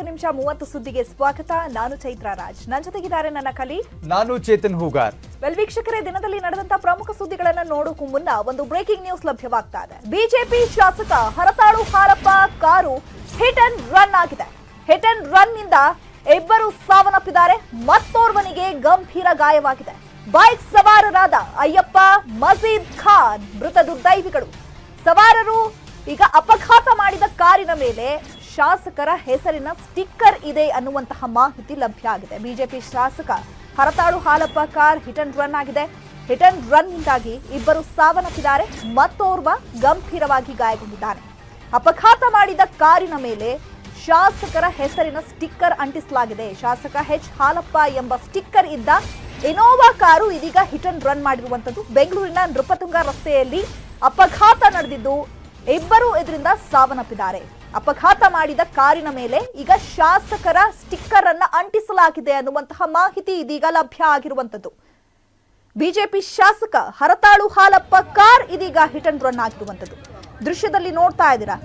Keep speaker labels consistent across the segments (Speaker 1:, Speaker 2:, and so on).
Speaker 1: ಒಂಬತ್ತು ನಿಮಿಷ ಮೂವತ್ತು ಸುದ್ದಿಗೆ ಸ್ವಾಗತ. ನಾನು ಚೈತ್ರ ರಾಜ್. ನನ್ನ ಜೊತೆಗಿದ್ದಾರೆ ನನ್ನ ಕಲಿ
Speaker 2: ನಾನು ಚೇತನ್ ಹೂಗಾರ್.
Speaker 1: ವೆಲ್ ವೀಕ್ಷಕರೇ ದಿನದಲ್ಲಿ ನಡೆದಂತ ಪ್ರಮುಖ ಸುದ್ದಿಗಳನ್ನ ನೋಡೋಕು ಮುನ್ನ ಒಂದು ಬ್ರೇಕಿಂಗ್ ನ್ಯೂಸ್ ಲಭ್ಯವಾಗ್ತಾ ಇದೆ ಬಿಜೆಪಿ ಶಾಸಕ Haratalu Halappa car hit and run ಆಗಿದೆ. ಹಿಟ್ ಅಂಡ್ ರನ್ನಿಂದ ಇಬ್ಬರು ಸಾವನ್ನಪ್ಪಿದ್ದಾರೆ. ಮತ್ತೋರ್ವನಿಗೆ ಗಂಭೀರ ಗಾಯವಾಗಿದೆ. ಬೈಕ್ ಸವಾರರಾದ ಅಯ್ಯಪ್ಪ ಮಜೀದ್ ಖಾನ್ ಮೃತ ದುರ್ದೈವಿಗಳು ಸವಾರರು ಈಗ ಅಪಘಾತ ಮಾಡಿದ ಕಾರಿನ ಮೇಲೆ ಶಾಸಕರ ಹೆಸರಿನ ಸ್ಟಿಕ್ಕರ್ ಇದೆ ಅನ್ನುವಂತಹ ಮಾಹಿತಿ ಲಭ್ಯ ಆಗಿದೆ. ಬಿಜೆಪಿ ಶಾಸಕ Haratalu Halappa car hit and run ಆಗಿದೆ. ಹಿಟ್ ಅಂಡ್ ರನ್ ನಿಂದಾಗಿ ಇಬ್ಬರು ಸಾವನ್ನಪ್ಪಿದ್ದಾರೆ. ಮತ್ತೋರ್ವ ಗಂಭೀರವಾಗಿ ಗಾಯಗೊಂಡಿದ್ದಾರೆ. ಅಪಘಾತ ಮಾಡಿದ ಕಾರಿನ ಮೇಲೆ ಶಾಸಕರ ಹೆಸರಿನ ಸ್ಟಿಕ್ಕರ್ ಅಂಟಿಸಲಾಗಿದೆ. ಶಾಸಕ ಎಚ್ ಹಾಲಪ್ಪ ಎಂಬ ಸ್ಟಿಕ್ಕರ್ ಇದ್ದ ಇನೋವಾ ಕಾರು ಇದೀಗ ಹಿಟ್ ಅಂಡ್ ರನ್ ಮಾಡಿರುವಂತದ್ದು ಬೆಂಗಳೂರಿನ ನೃಪತುಂಗ ರಸ್ತೆಯಲ್ಲಿ ಅಪಘಾತ ನಡೆದಿದ್ದು ಇಬ್ಬರು ಇದರಿಂದ ಸಾವನ್ನಪ್ಪಿದ್ದಾರೆ. ಅಪಘಾತ ಮಾಡಿದ ಕಾರಿನ ಮೇಲೆ ಈಗ ಶಾಸಕರ ಸ್ಟಿಕ್ಕರ್ ಅನ್ನ ಅಂಟಿಸಲಾಗಿದೆ ಅನ್ನುವಂತಹ ಮಾಹಿತಿ ಇದೀಗ ಲಭ್ಯ ಆಗಿರುವಂತದ್ದು ಬಿಜೆಪಿ ಶಾಸಕ ಹರತಾಳು ಹಾಲಪ್ಪ ಕಾರ್ ಇದೀಗ ಹಿಟ್ ಅಂಡ್ ರನ್ ಆಗಿರುವಂತದ್ದು ದೃಶ್ಯದಲ್ಲಿ ನೋಡ್ತಾ ಇದ್ದೀರಾ?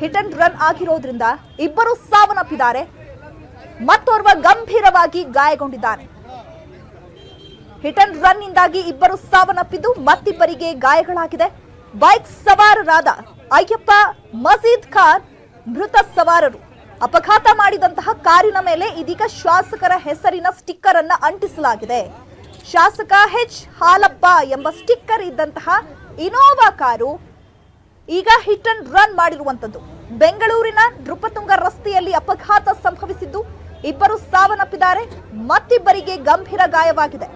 Speaker 1: ಹಿಟ್ ಅಂಡ್ ರನ್ ಆಗಿರೋದ್ರಿಂದ ಇಬ್ಬರು ಸಾವನ್ನಪ್ಪಿದ್ದಾರೆ. ಮತ್ತೋರ್ವ ಗಂಭೀರವಾಗಿ ಗಾಯಗೊಂಡಿದ್ದಾನೆ. ಹಿಟ್ ಅಂಡ್ ರನ್ ಇಂದಾಗಿ ಇಬ್ಬರು ಸಾವನ್ನಪ್ಪಿದ್ದು ಮತ್ತಿಬ್ಬರಿಗೆ ಗಾಯಗಳಾಗಿದೆ. ಬೈಕ್ ಸವಾರರಾದ ಅಯ್ಯಪ್ಪ, ಮಜೀದ್ ಖಾನ್ ಮೃತ ಸವಾರರು ಅಪಘಾತ ಮಾಡಿದಂತಹ ಕಾರಿನ ಮೇಲೆ ಇದೀಗ ಶಾಸಕರ ಹೆಸರಿನ ಸ್ಟಿಕ್ಕರ್ ಅನ್ನ ಅಂಟಿಸಲಾಗಿದೆ. ಶಾಸಕ ಹೆಚ್ ಹಾಲಪ್ಪ ಎಂಬ ಸ್ಟಿಕ್ಕರ್ ಇದ್ದಂತಹ ಇನೋವಾ ಕಾರು ಈಗ ಹಿಟ್ ಅಂಡ್ ರನ್ ಮಾಡಿರುವಂತದ್ದು. ಬೆಂಗಳೂರಿನ ನೃಪತುಂಗ ರಸ್ತೆಯಲ್ಲಿ ಅಪಘಾತ ಸಂಭವಿಸಿದ್ದು ಇಬ್ಬರು ಸಾವನ್ನಪ್ಪಿದ್ದಾರೆ, ಮತ್ತಿಬ್ಬರಿಗೆ ಗಂಭೀರ ಗಾಯವಾಗಿದೆ.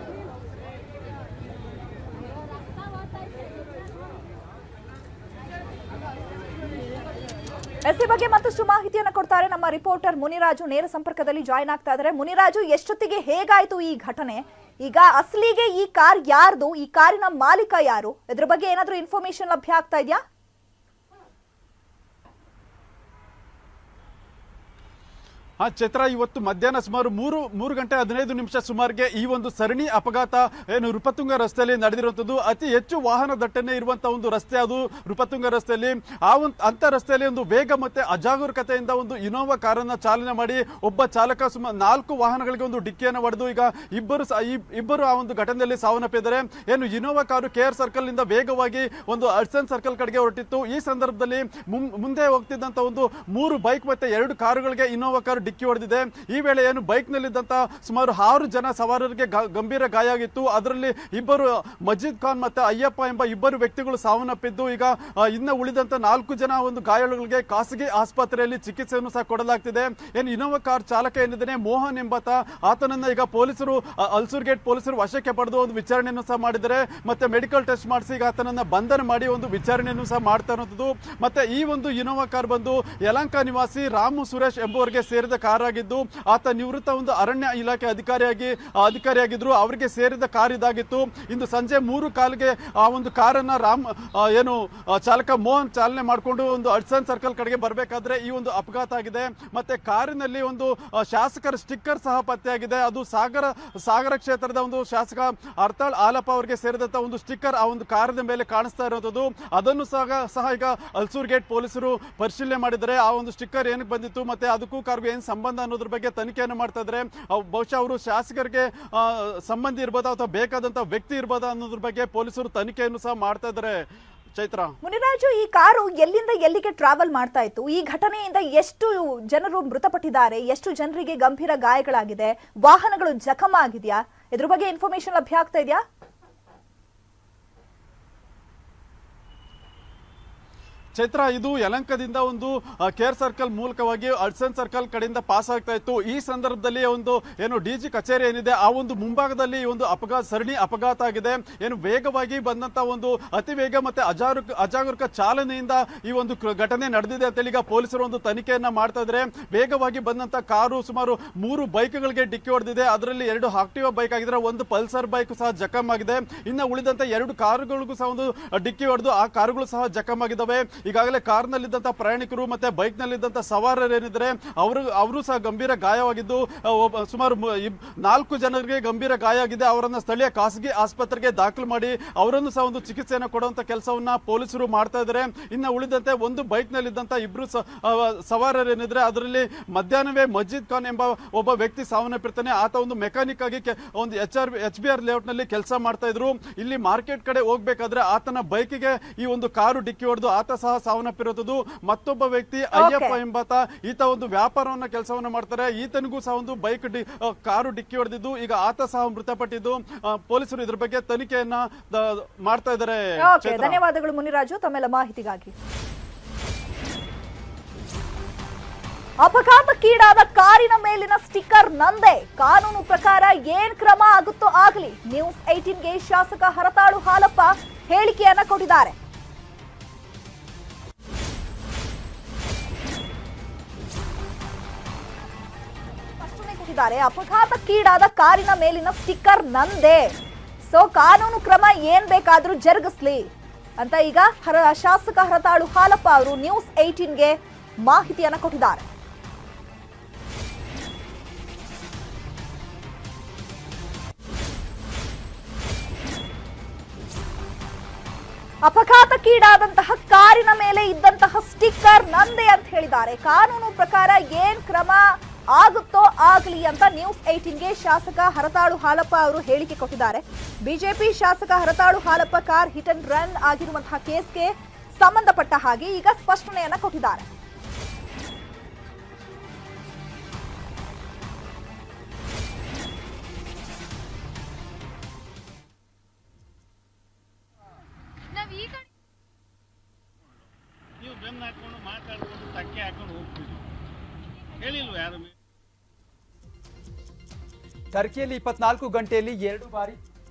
Speaker 1: ಎಸ್ ಈ ಬಗ್ಗೆ ಮತ್ತಷ್ಟು ಮಾಹಿತಿಯನ್ನು ಕೊಡ್ತಾರೆ ನಮ್ಮ ರಿಪೋರ್ಟರ್ ಮುನಿರಾಜು. ನೇರ ಸಂಪರ್ಕದಲ್ಲಿ ಜಾಯ್ನ್ ಆಗ್ತಾ ಇದ್ದಾರೆ. ಮುನಿರಾಜು, ಎಷ್ಟೊತ್ತಿಗೆ ಹೇಗಾಯ್ತು ಈ ಘಟನೆ? ಈಗ ಅಸಲಿಗೆ ಈ ಕಾರ್ ಯಾರ್ದು? ಈ ಕಾರಿನ ಮಾಲೀಕ ಯಾರು? ಇದ್ರ ಬಗ್ಗೆ ಏನಾದ್ರೂ ಇನ್ಫಾರ್ಮೇಶನ್ ಲಭ್ಯ ಆಗ್ತಾ ಇದೆಯಾ?
Speaker 3: ಆ ಚಿತ್ರ ಇವತ್ತು ಮಧ್ಯಾಹ್ನ ಸುಮಾರು ಮೂರು ಮೂರು ಗಂಟೆ ಹದಿನೈದು ನಿಮಿಷ ಸುಮಾರಿಗೆ ಈ ಒಂದು ಸರಣಿ ಅಪಘಾತ, ಏನು ರೂಪತುಂಗ ರಸ್ತೆಯಲ್ಲಿ ನಡೆದಿರುವಂಥದ್ದು. ಅತಿ ಹೆಚ್ಚು ವಾಹನ ದಟ್ಟಣೆ ಇರುವಂತಹ ಒಂದು ರಸ್ತೆ ಅದು. ರೂಪತುಂಗ ರಸ್ತೆಯಲ್ಲಿ ಆ ಒಂದು ಅಂತ ರಸ್ತೆಯಲ್ಲಿ ಒಂದು ವೇಗ ಮತ್ತೆ ಅಜಾಗರೂಕತೆಯಿಂದ ಒಂದು ಇನೋವಾ ಕಾರನ್ನ ಚಾಲನೆ ಮಾಡಿ ಒಬ್ಬ ಚಾಲಕ ಸುಮಾರು ನಾಲ್ಕು ವಾಹನಗಳಿಗೆ ಒಂದು ಡಿಕ್ಕಿಯನ್ನು ಹೊಡೆದು ಈಗ ಇಬ್ಬರು ಇಬ್ಬರು ಆ ಒಂದು ಘಟನೆಯಲ್ಲಿ ಸಾವನ್ನಪ್ಪಿದ್ದಾರೆ. ಏನು Innova car K R circle ವೇಗವಾಗಿ ಒಂದು ಅರ್ಸನ್ ಸರ್ಕಲ್ ಕಡೆಗೆ ಹೊರಟಿತ್ತು. ಈ ಸಂದರ್ಭದಲ್ಲಿ ಮುಂದೆ ಹೋಗ್ತಿದ್ದಂತ ಒಂದು ಮೂರು ಬೈಕ್ ಮತ್ತೆ ಎರಡು ಕಾರುಗಳಿಗೆ ಇನೋವಾ ಕಾರು ಡಿಕ್ಕಿ ಹೊಡೆದಿದೆ. ಈ ವೇಳೆ ಏನು ಬೈಕ್ ನಲ್ಲಿದ್ದಂತಹ ಸುಮಾರು ಆರು ಜನ ಸವಾರರಿಗೆ ಗಂಭೀರ ಗಾಯ ಆಗಿತ್ತು ಅದರಲ್ಲಿ ಇಬ್ಬರು ಮಜೀದ್ ಖಾನ್ ಮತ್ತೆ ಅಯ್ಯಪ್ಪ ಎಂಬ ಇಬ್ಬರು ವ್ಯಕ್ತಿಗಳು ಸಾವನ್ನಪ್ಪಿದ್ದು, ಈಗ ಇನ್ನ ಉಳಿದಂತ ನಾಲ್ಕು ಜನ ಒಂದು ಗಾಯಾಳುಗಳಿಗೆ ಖಾಸಗಿ ಆಸ್ಪತ್ರೆಯಲ್ಲಿ ಚಿಕಿತ್ಸೆಯನ್ನು ಸಹ ಕೊಡಲಾಗ್ತಿದೆ. ಏನು ಇನೋವಾ ಕಾರ್ ಚಾಲಕ ಏನಿದ್ದಾನೆ ಮೋಹನ್ ಎಂಬಾತ ಆತನನ್ನ ಈಗ ಪೊಲೀಸರು ಅಲ್ಸೂರ್ಗೇಟ್ ಅಲ್ಸೂರ್ ಗೇಟ್ ಪೊಲೀಸರು ವಶಕ್ಕೆ ಪಡೆದು ಒಂದು ವಿಚಾರಣೆಯನ್ನು ಸಹ ಮಾಡಿದರೆ ಮತ್ತೆ ಮೆಡಿಕಲ್ ಟೆಸ್ಟ್ ಮಾಡಿಸಿ ಈಗ ಆತನನ್ನ ಬಂಧನ ಮಾಡಿ ಒಂದು ವಿಚಾರಣೆಯನ್ನು ಸಹ ಮಾಡ್ತಾ ಇರುವಂತದ್ದು ಮತ್ತೆ ಈ ಒಂದು ಇನೋವಾ ಕಾರ್ ಬಂದು ಯಲಂಕ ನಿವಾಸಿ ರಾಮು ಸುರೇಶ್ ಎಂಬುವರಿಗೆ ಸೇರಿದ ಕಾರ್ ಆಗಿದ್ದು, ಆತ ನಿವೃತ್ತ ಒಂದು ಅರಣ್ಯ ಇಲಾಖೆ ಅಧಿಕಾರಿಯಾಗಿ ಅಧಿಕಾರಿಯಾಗಿದ್ರು. ಅವರಿಗೆ ಸೇರಿದ ಕಾರ್ ಇದಾಗಿತ್ತು. ಇಂದು ಸಂಜೆ ಮೂರು ಕಾಲಿಗೆ ಆ ಒಂದು ಕಾರನ್ನ ರಾಮ್ ಏನು ಚಾಲಕ ಮೋಹನ್ ಚಾಲನೆ ಮಾಡಿಕೊಂಡು ಒಂದು ಅಡ್ಸನ್ ಸರ್ಕಲ್ ಕಡೆಗೆ ಬರಬೇಕಾದ್ರೆ ಈ ಒಂದು ಅಪಘಾತ ಆಗಿದೆ. ಮತ್ತೆ ಕಾರಿನಲ್ಲಿ ಒಂದು ಶಾಸಕರ ಸ್ಟಿಕ್ಕರ್ ಸಹ ಪತ್ತೆಯಾಗಿದೆ. ಅದು ಸಾಗರ ಸಾಗರ ಕ್ಷೇತ್ರದ ಒಂದು ಶಾಸಕ ಅರ್ತಾಳ್ ಆಲಪ್ಪ ಅವರಿಗೆ ಸೇರಿದಂತಹ ಒಂದು ಸ್ಟಿಕ್ಕರ್ ಆ ಒಂದು ಕಾರದ ಮೇಲೆ ಕಾಣಿಸ್ತಾ ಇರುವಂತದ್ದು ಅದನ್ನು ಸಹ ಸಹ ಈಗ ಅಲ್ಸೂರ್ ಗೇಟ್ ಪೊಲೀಸರು ಪರಿಶೀಲನೆ ಮಾಡಿದರೆ ಆ ಒಂದು ಸ್ಟಿಕ್ಕರ್ ಏನಕ್ಕೆ ಬಂದಿತ್ತು, ಮತ್ತೆ ಅದಕ್ಕೂ ಕಾರ್ಗೂ ಏನು ಸಂಬಂಧ ಅನ್ನೋದ್ರ ಬಗ್ಗೆ ತನಿಖೆಯನ್ನು ಮಾಡ್ತಾ ಇದ್ದಾರೆ ಬಹುಶಃ ಅವರು ಶಾಸಕರಿಗೆ ಸಂಬಂಧ ಇರ್ಬೋದಾ ಅಥವಾ ಬೇಕಾದಂತ ವ್ಯಕ್ತಿ ಇರ್ಬೋದಾ ಅನ್ನೋದ್ರ ಬಗ್ಗೆ ಪೊಲೀಸರು ತನಿಖೆಯನ್ನು ಸಹ ಮಾಡ್ತಾ ಇದ್ದಾರೆ ಚೈತ್ರ.
Speaker 1: ಮುನಿರಾಜು, ಈ ಕಾರು ಎಲ್ಲಿಂದ ಎಲ್ಲಿಗೆ ಟ್ರಾವೆಲ್ ಮಾಡ್ತಾ ಇತ್ತು? ಈ ಘಟನೆಯಿಂದ ಎಷ್ಟು ಜನರು ಮೃತಪಟ್ಟಿದ್ದಾರೆ? ಎಷ್ಟು ಜನರಿಗೆ ಗಂಭೀರ ಗಾಯಗಳಾಗಿದೆ? ವಾಹನಗಳು ಜಖಮ ಆಗಿದೆಯಾ? ಇದ್ರ ಬಗ್ಗೆ ಇನ್ಫಾರ್ಮೇಶನ್ ಲಭ್ಯ ಆಗ್ತಾ ಇದೆಯಾ?
Speaker 3: ಚೈತ್ರ ಇದು ಯಲಂಕದಿಂದ ಒಂದು ಕೇರ್ ಸರ್ಕಲ್ ಮೂಲಕವಾಗಿ ಅಡ್ಸನ್ ಸರ್ಕಲ್ ಕಡೆಯಿಂದ ಪಾಸ್ ಆಗ್ತಾ ಇತ್ತು. ಈ ಸಂದರ್ಭದಲ್ಲಿ ಒಂದು, ಏನು ಡಿ ಜಿ ಕಚೇರಿ ಏನಿದೆ, ಆ ಒಂದು ಮುಂಭಾಗದಲ್ಲಿ ಒಂದು ಅಪಘಾತ ಸರಣಿ ಅಪಘಾತ ಆಗಿದೆ. ಏನು, ವೇಗವಾಗಿ ಬಂದಂತ ಒಂದು ಅತಿ ವೇಗ ಮತ್ತೆ ಅಜಾಗರೂಕ ಅಜಾಗರೂಕ ಚಾಲನೆಯಿಂದ ಈ ಒಂದು ಘಟನೆ ನಡೆದಿದೆ ಅಂತೇಳಿ ಈಗ ಪೊಲೀಸರು ಒಂದು ತನಿಖೆಯನ್ನ ಮಾಡ್ತಾ ಇದ್ರೆ, ವೇಗವಾಗಿ ಬಂದಂತ ಕಾರು ಸುಮಾರು ಮೂರು ಬೈಕ್ಗಳಿಗೆ ಡಿಕ್ಕಿ ಹೊಡೆದಿದೆ. ಅದರಲ್ಲಿ ಎರಡು ಆಕ್ಟಿವ ಬೈಕ್ ಆಗಿದ್ರೆ, ಒಂದು ಪಲ್ಸರ್ ಬೈಕ್ ಸಹ ಜಖಮ್ ಆಗಿದೆ. ಇನ್ನು ಉಳಿದಂತ ಎರಡು ಕಾರುಗಳಿಗೂ ಸಹ ಒಂದು ಡಿಕ್ಕಿ ಹೊಡೆದು ಆ ಕಾರುಗಳು ಸಹ ಜಖಮ್ ಆಗಿದ್ದಾವೆ. ಈಗಾಗಲೇ ಕಾರ್ನಲ್ಲಿದ್ದಂಥ ಪ್ರಯಾಣಿಕರು ಮತ್ತೆ ಬೈಕ್ನಲ್ಲಿದ್ದಂಥ ಸವಾರರು ಏನಿದ್ರೆ, ಅವರು ಅವರು ಸಹ ಗಂಭೀರ ಗಾಯವಾಗಿದ್ದು ಸುಮಾರು ನಾಲ್ಕು ಜನರಿಗೆ ಗಂಭೀರ ಗಾಯ ಆಗಿದೆ. ಅವರನ್ನು ಸ್ಥಳೀಯ ಖಾಸಗಿ ಆಸ್ಪತ್ರೆಗೆ ದಾಖಲು ಮಾಡಿ ಅವರನ್ನು ಸಹ ಒಂದು ಚಿಕಿತ್ಸೆಯನ್ನು ಕೊಡುವಂತ ಕೆಲಸವನ್ನು ಪೊಲೀಸರು ಮಾಡ್ತಾ ಇದ್ದಾರೆ. ಇನ್ನು ಉಳಿದಂತೆ ಒಂದು ಬೈಕ್ನಲ್ಲಿದ್ದಂಥ ಇಬ್ಬರು ಇಬ್ರು ಸ- ಏನಿದ್ರೆ, ಅದರಲ್ಲಿ ಮಧ್ಯಾಹ್ನವೇ ಮಜೀದ್ ಖಾನ್ ಎಂಬ ಒಬ್ಬ ವ್ಯಕ್ತಿ ಸಾವನ್ನಪ್ಪಿರ್ತಾನೆ. ಆತ ಒಂದು ಮೆಕ್ಯಾನಿಕ್ ಆಗಿ ಒಂದು H R, H B R ಲೇಔಟ್ನಲ್ಲಿ ಕೆಲಸ ಮಾಡ್ತಾ ಇದ್ರು. ಇಲ್ಲಿ ಮಾರ್ಕೆಟ್ ಕಡೆ ಹೋಗ್ಬೇಕಾದ್ರೆ ಆತನ ಬೈಕಿಗೆ ಈ ಒಂದು ಕಾರು ಡಿಕ್ಕಿ ಹೊಡೆದು ಆತ ಸಹ ಸಾವನ್ನಪ್ಪಿರೋದು ಮತ್ತೊಬ್ಬ ವ್ಯಕ್ತಿ ಅಯ್ಯಪ್ಪ ಎಂಬಾತ ಈತ ಒಂದು ವ್ಯಾಪಾರವನ್ನ ಕೆಲಸವನ್ನ ಮಾಡ್ತಾರೆ. ಈತನಿಗೂ ಸಹ ಒಂದು ಬೈಕ್ ಡಿ ಕಾರು ಡಿಕ್ಕಿ ಹೊಡೆದಿದ್ದು. ಈಗ ಆತ ಸಹ ಮೃತಪಟ್ಟಿದ್ದು. ಪೊಲೀಸರು ಇದ್ರ ಬಗ್ಗೆ ತನಿಖೆಯನ್ನ ಮಾಡ್ತಾ ಇದ್ದಾರೆ.
Speaker 1: ಧನ್ಯವಾದಗಳು ಮುನಿರಾಜು ತಮ್ಮೆಲ್ಲ ಮಾಹಿತಿಗಾಗಿ. ಅಪಘಾತಕ್ಕೀಡಾದ ಕಾರಿನ ಮೇಲಿನ ಸ್ಟಿಕ್ಕರ್ ನಂದೆ. ಕಾನೂನು ಪ್ರಕಾರ ಏನ್ ಕ್ರಮ ಆಗುತ್ತೋ ಆಗಲಿ. ನ್ಯೂಸ್ ಏಟೀನ್ಗೆ ಶಾಸಕ ಹರತಾಳು ಹಾಲಪ್ಪ ಹೇಳಿಕೆಯನ್ನ ಕೊಟ್ಟಿದ್ದಾರೆ. ಕೊಟ್ಟಿದ್ದಾರೆ ಅಪಘಾತಕ್ಕೀಡಾದ ಕಾರಿನ ಮೇಲಿನ ಸ್ಟಿಕ್ಕರ್ ನಂದೆ. ಸೊ ಕಾನೂನು ಕ್ರಮ ಏನ್ ಬೇಕಾದ್ರೂ ಜರುಗಿಸ್ಲಿ ಅಂತ ಈಗ ಹರ, ಶಾಸಕ ಹರತಾಳು ಹಾಲಪ್ಪ ಅವರು ನ್ಯೂಸ್ ಏಟೀನ್ಗೆ ಮಾಹಿತಿಯನ್ನು ಕೊಟ್ಟಿದ್ದಾರೆ. ಅಪಘಾತಕ್ಕೀಡಾದಂತಹ ಕಾರಿನ ಮೇಲೆ ಇದ್ದಂತಹ ಸ್ಟಿಕ್ಕರ್ ನಂದೆ ಅಂತ ಹೇಳಿದ್ದಾರೆ. ಕಾನೂನು ಪ್ರಕಾರ ಏನ್ ಕ್ರಮ ಆಗುತ್ತೋ ಆಗಲಿ ಅಂತ ನ್ಯೂಸ್ ಏಟೀನ್ಗೆ ಶಾಸಕ ಹರತಾಳು ಹಾಲಪ್ಪ ಅವರು ಹೇಳಿಕೆ ಕೊಟ್ಟಿದ್ದಾರೆ. ಬಿಜೆಪಿ ಶಾಸಕ Haratalu Halappa car hit and run ಆಗಿರುವಂತಹ ಕೇಸ್ಗೆ ಸಂಬಂಧಪಟ್ಟ ಹಾಗೆ ಈಗ ಸ್ಪಷ್ಟನೆಯನ್ನ ಕೊಟ್ಟಿದ್ದಾರೆ.
Speaker 2: ನಾವ್ ಈಗ
Speaker 4: ನೀವು ಬೆನ್ನು ಹಾಕೊಂಡು ಮಾತಾಡ್ಕೊಂಡು ತಕ್ಕೆ ಹಾಕೊಂಡು ಹೋಗ್ಬಿಡಿ. ಹೇಳಿಲ್ವ ಯಾರು?
Speaker 5: ಟರ್ಕಿಯಲ್ಲಿ ಇಪ್ಪತ್ನಾಲ್ಕು ಗಂಟೆಯಲ್ಲಿ ಎರಡು ಬಾರಿ